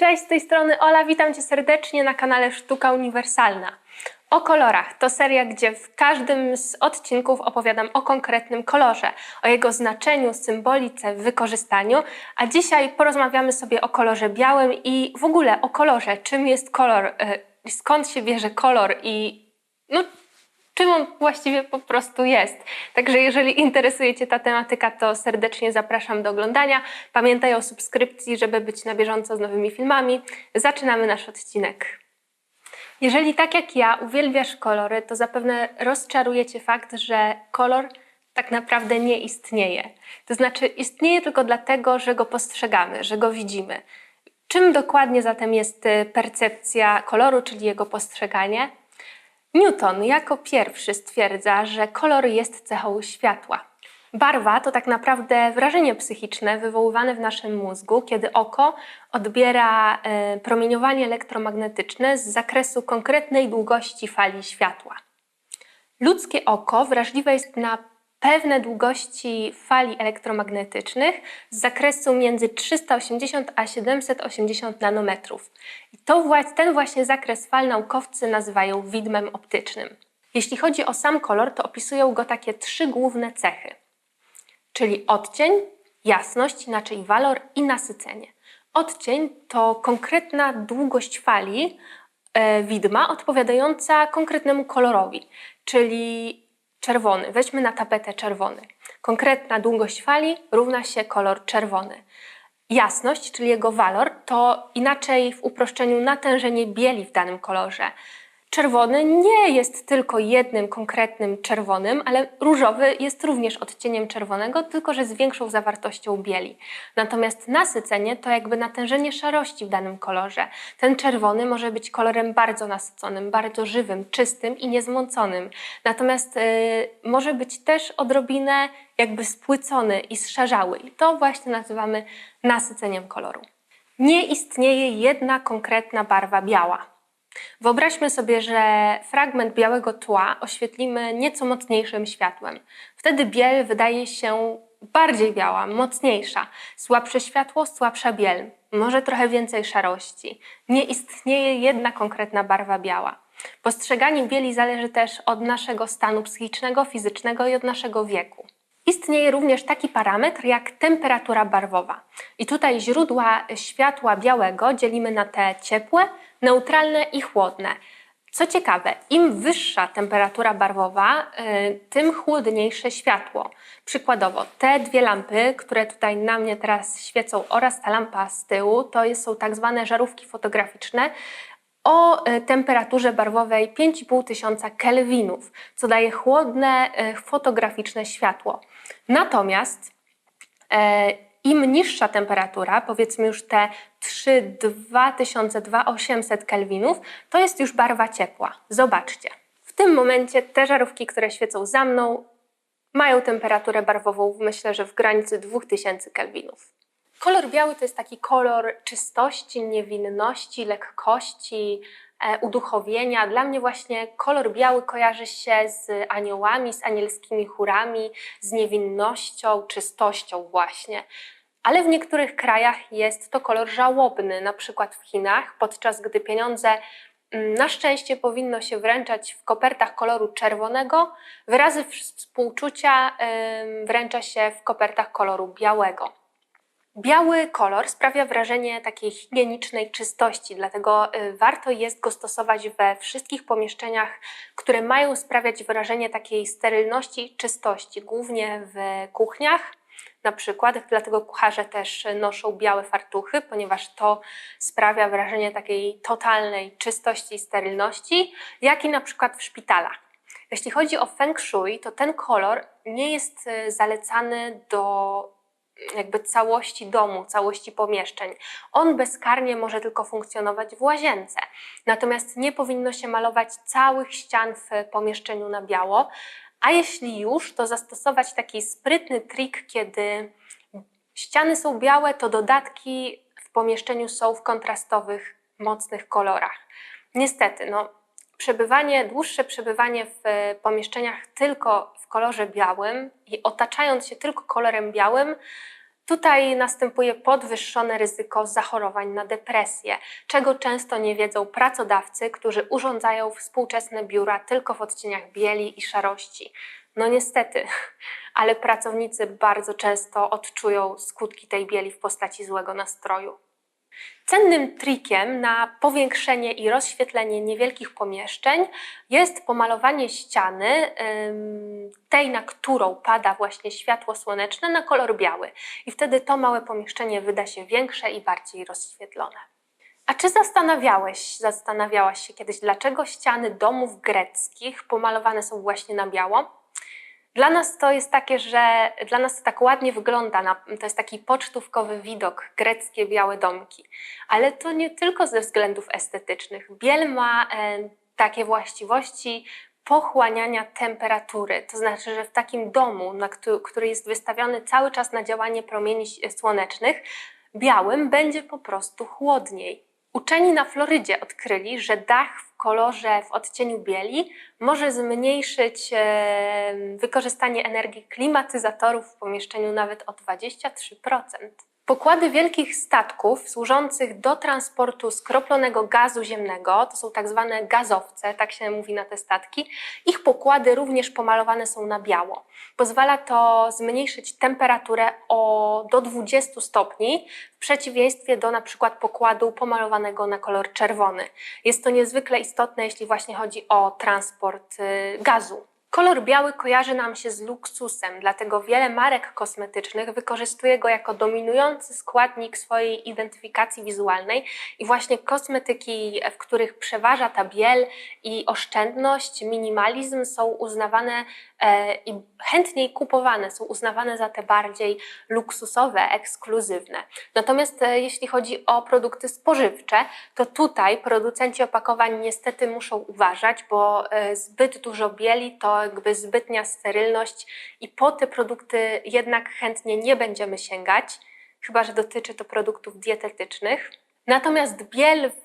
Cześć, z tej strony Ola, witam Cię serdecznie na kanale Sztuka Uniwersalna. O kolorach. To seria, gdzie w każdym z odcinków opowiadam o konkretnym kolorze, o jego znaczeniu, symbolice, wykorzystaniu, a dzisiaj porozmawiamy sobie o kolorze białym i w ogóle o kolorze, czym jest kolor, y, skąd się bierze kolor i no, czym on właściwie po prostu jest. Także jeżeli interesuje Cię ta tematyka, to serdecznie zapraszam do oglądania. Pamiętaj o subskrypcji, żeby być na bieżąco z nowymi filmami. Zaczynamy nasz odcinek. Jeżeli tak jak ja uwielbiasz kolory, to zapewne rozczaruje Cię fakt, że kolor tak naprawdę nie istnieje. To znaczy istnieje tylko dlatego, że go postrzegamy, że go widzimy. Czym dokładnie zatem jest y, percepcja koloru, czyli jego postrzeganie? Newton jako pierwszy stwierdza, że kolor jest cechą światła. Barwa to tak naprawdę wrażenie psychiczne wywoływane w naszym mózgu, kiedy oko odbiera e, promieniowanie elektromagnetyczne z zakresu konkretnej długości fali światła. Ludzkie oko wrażliwe jest na pewne długości fali elektromagnetycznych z zakresu między 380 a 780 nanometrów. I to, ten właśnie zakres fal naukowcy nazywają widmem optycznym. Jeśli chodzi o sam kolor, to opisują go takie trzy główne cechy, czyli odcień, jasność, inaczej walor i nasycenie. Odcień to konkretna długość fali e, widma odpowiadająca konkretnemu kolorowi, czyli czerwony. Weźmy na tapetę czerwony. Konkretna długość fali równa się kolor czerwony. Jasność, czyli jego walor, to inaczej w uproszczeniu natężenie bieli w danym kolorze. Czerwony nie jest tylko jednym konkretnym czerwonym, ale różowy jest również odcieniem czerwonego, tylko że z większą zawartością bieli. Natomiast nasycenie to jakby natężenie szarości w danym kolorze. Ten czerwony może być kolorem bardzo nasyconym, bardzo żywym, czystym i niezmąconym. Natomiast y, może być też odrobinę jakby spłycony i zszarzały. I to właśnie nazywamy nasyceniem koloru. Nie istnieje jedna konkretna barwa biała. Wyobraźmy sobie, że fragment białego tła oświetlimy nieco mocniejszym światłem. Wtedy biel wydaje się bardziej biała, mocniejsza. Słabsze światło, słabsza biel. Może trochę więcej szarości. Nie istnieje jedna konkretna barwa biała. Postrzeganie bieli zależy też od naszego stanu psychicznego, fizycznego i od naszego wieku. Istnieje również taki parametr jak temperatura barwowa. I tutaj źródła światła białego dzielimy na te ciepłe, neutralne i chłodne. Co ciekawe, im wyższa temperatura barwowa, y, tym chłodniejsze światło. Przykładowo, te dwie lampy, które tutaj na mnie teraz świecą, oraz ta lampa z tyłu, to są tak zwane żarówki fotograficzne o y, temperaturze barwowej 5500 tysiąca kelwinów, co daje chłodne, y, fotograficzne światło. Natomiast im niższa temperatura, powiedzmy już te 3, 2000, 2800 kelwinów, to jest już barwa ciepła. Zobaczcie. W tym momencie te żarówki, które świecą za mną, mają temperaturę barwową, myślę, że w granicy 2000 kelwinów. Kolor biały to jest taki kolor czystości, niewinności, lekkości, uduchowienia. Dla mnie właśnie kolor biały kojarzy się z aniołami, z anielskimi chórami, z niewinnością, czystością właśnie. Ale w niektórych krajach jest to kolor żałobny, na przykład w Chinach, podczas gdy pieniądze mm, na szczęście powinno się wręczać w kopertach koloru czerwonego, wyrazy współczucia wręcza się w kopertach koloru białego. Biały kolor sprawia wrażenie takiej higienicznej czystości, dlatego y, warto jest go stosować we wszystkich pomieszczeniach, które mają sprawiać wrażenie takiej sterylności czystości, głównie w kuchniach. Na przykład, dlatego kucharze też noszą białe fartuchy, ponieważ to sprawia wrażenie takiej totalnej czystości i sterylności, jak i na przykład w szpitalach. Jeśli chodzi o feng shui, to ten kolor nie jest y, zalecany do jakby całości domu, całości pomieszczeń. On bezkarnie może tylko funkcjonować w łazience. Natomiast nie powinno się malować całych ścian w pomieszczeniu na biało. A jeśli już, to zastosować taki sprytny trik, kiedy ściany są białe, to dodatki w pomieszczeniu są w kontrastowych, mocnych kolorach. Niestety, no, przebywanie, dłuższe przebywanie w e, pomieszczeniach tylko w kolorze białym i otaczając się tylko kolorem białym, Tutaj następuje podwyższone ryzyko zachorowań na depresję, czego często nie wiedzą pracodawcy, którzy urządzają współczesne biura tylko w odcieniach bieli i szarości. No niestety, ale pracownicy bardzo często odczują skutki tej bieli w postaci złego nastroju. Cennym trikiem na powiększenie i rozświetlenie niewielkich pomieszczeń jest pomalowanie ściany tej, na którą pada właśnie światło słoneczne, na kolor biały. I wtedy to małe pomieszczenie wyda się większe i bardziej rozświetlone. A czy zastanawiałeś, zastanawiałaś się kiedyś, dlaczego ściany domów greckich pomalowane są właśnie na biało? Dla nas to jest takie, że dla nas to tak ładnie wygląda, to jest taki pocztówkowy widok, greckie białe domki. Ale to nie tylko ze względów estetycznych. Biel ma e, takie właściwości pochłaniania temperatury. To znaczy, że w takim domu, który, który jest wystawiony cały czas na działanie promieni słonecznych, białym będzie po prostu chłodniej. Uczeni na Florydzie odkryli, że dach w kolorze w odcieniu bieli może zmniejszyć e, wykorzystanie energii klimatyzatorów w pomieszczeniu nawet o 23%. Pokłady wielkich statków służących do transportu skroplonego gazu ziemnego, to są tak zwane gazowce, tak się mówi na te statki, ich pokłady również pomalowane są na biało. Pozwala to zmniejszyć temperaturę o do 20 stopni, w przeciwieństwie do na przykład pokładu pomalowanego na kolor czerwony. Jest to niezwykle istotne, jeśli właśnie chodzi o transport y, gazu. Kolor biały kojarzy nam się z luksusem, dlatego wiele marek kosmetycznych wykorzystuje go jako dominujący składnik swojej identyfikacji wizualnej i właśnie kosmetyki, w których przeważa ta biel i oszczędność, minimalizm są uznawane i chętniej kupowane, są uznawane za te bardziej luksusowe, ekskluzywne. Natomiast e, jeśli chodzi o produkty spożywcze, to tutaj producenci opakowań niestety muszą uważać, bo e, zbyt dużo bieli to jakby zbytnia sterylność i po te produkty jednak chętnie nie będziemy sięgać, chyba że dotyczy to produktów dietetycznych. Natomiast biel w,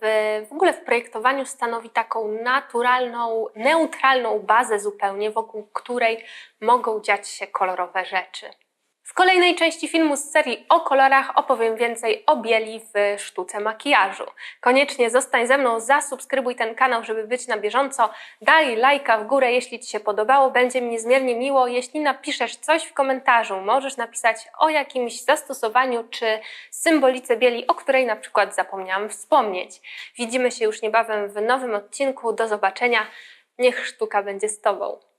w ogóle w projektowaniu stanowi taką naturalną, neutralną bazę zupełnie, wokół której mogą dziać się kolorowe rzeczy. W kolejnej części filmu z serii o kolorach opowiem więcej o bieli w sztuce makijażu. Koniecznie zostań ze mną, zasubskrybuj ten kanał, żeby być na bieżąco. Daj lajka w górę, jeśli Ci się podobało. Będzie mi niezmiernie miło, jeśli napiszesz coś w komentarzu. Możesz napisać o jakimś zastosowaniu czy symbolice bieli, o której na przykład zapomniałam wspomnieć. Widzimy się już niebawem w nowym odcinku. Do zobaczenia. Niech sztuka będzie z Tobą.